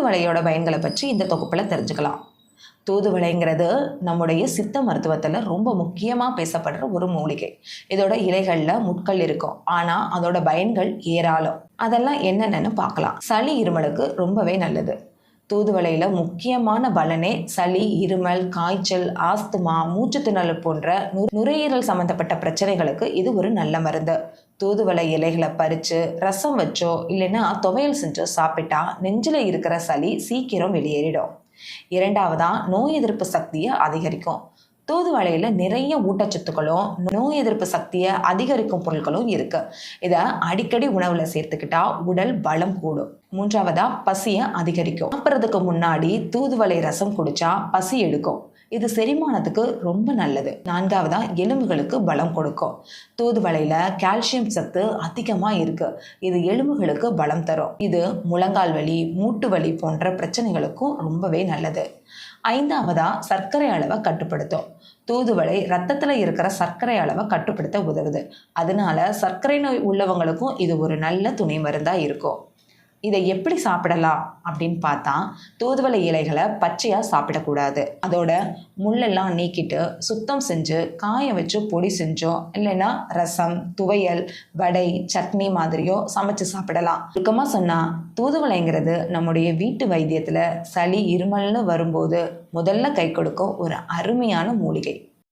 தூதுவளையோட பயன்களை பற்றி இந்த தொகுப்பில் தெரிஞ்சுக்கலாம். தூதுவளைங்கிறது நம்முடைய சித்த மருத்துவத்தில் ரொம்ப முக்கியமாக பேசப்படுற ஒரு மூலிகை. இதோட இலைகளில் முட்கள் இருக்கும். ஆனால் அதோட பயன்கள் ஏராளம். அதெல்லாம் என்னென்னு பார்க்கலாம். சளி இருமலுக்கு ரொம்பவே நல்லது. தூதுவளையில் முக்கியமான பலனே சளி இருமல் காய்ச்சல் ஆஸ்துமா மூச்சுத்திணறல் போன்ற நு- நுரையீரல் சம்மந்தப்பட்ட பிரச்சனைகளுக்கு இது ஒரு நல்ல மருந்து. தூதுவளை இலைகளை பறித்து ரசம் வச்சோ இல்லைன்னா துவையல் செஞ்சோ சாப்பிட்டா நெஞ்சில் இருக்கிற சளி சீக்கிரம் வெளியேறிடும். இரண்டாவதா நோய் எதிர்ப்பு சக்தியை அதிகரிக்கும். தூதுவளையில் நிறைய ஊட்டச்சத்துக்களும் நோய் எதிர்ப்பு சக்தியை அதிகரிக்கும் பொருட்களும் இருக்கு. இதை அடிக்கடி உணவுல சேர்த்துக்கிட்டா உடல் பலம் கூடும். மூன்றாவதா பசியை அதிகரிக்கும். சாப்பிட்றதுக்கு முன்னாடி தூதுவளை ரசம் குடிச்சா பசி எடுக்கும். இது செரிமானத்துக்கு ரொம்ப நல்லது. நான்காவதா எலும்புகளுக்கு பலம் கொடுக்கும். தூதுவளையில கால்சியம் சத்து அதிகமாக இருக்கு. இது எலும்புகளுக்கு பலம் தரும். இது முழங்கால் வலி மூட்டு வலி போன்ற பிரச்சனைகளுக்கும் ரொம்பவே நல்லது. ஐந்தாவதா சர்க்கரை அளவை கட்டுப்படுத்தும். தூதுவளை ரத்தத்தில் இருக்கிற சர்க்கரை அளவை கட்டுப்படுத்த உதவுது. அதனால சர்க்கரை நோய் உள்ளவங்களுக்கும் இது ஒரு நல்ல துணை மருந்தாக இருக்கும். இதை எப்படி சாப்பிடலாம் அப்படின்னு பார்த்தா தூதுவளை இலைகளை பச்சையாக சாப்பிடக்கூடாது. அதோட முள்ளெல்லாம் நீக்கிட்டு சுத்தம் செஞ்சு காய வச்சு பொடி செஞ்சோ இல்லைன்னா ரசம் துவையல் வடை சட்னி மாதிரியோ சமைச்சு சாப்பிடலாம். சுருக்கமாக சொன்னால் தூதுவளைங்கிறது நம்முடைய வீட்டு வைத்தியத்தில் சளி இருமல்னு வரும்போது முதல்ல கை கொடுக்கும் ஒரு அருமையான மூலிகை.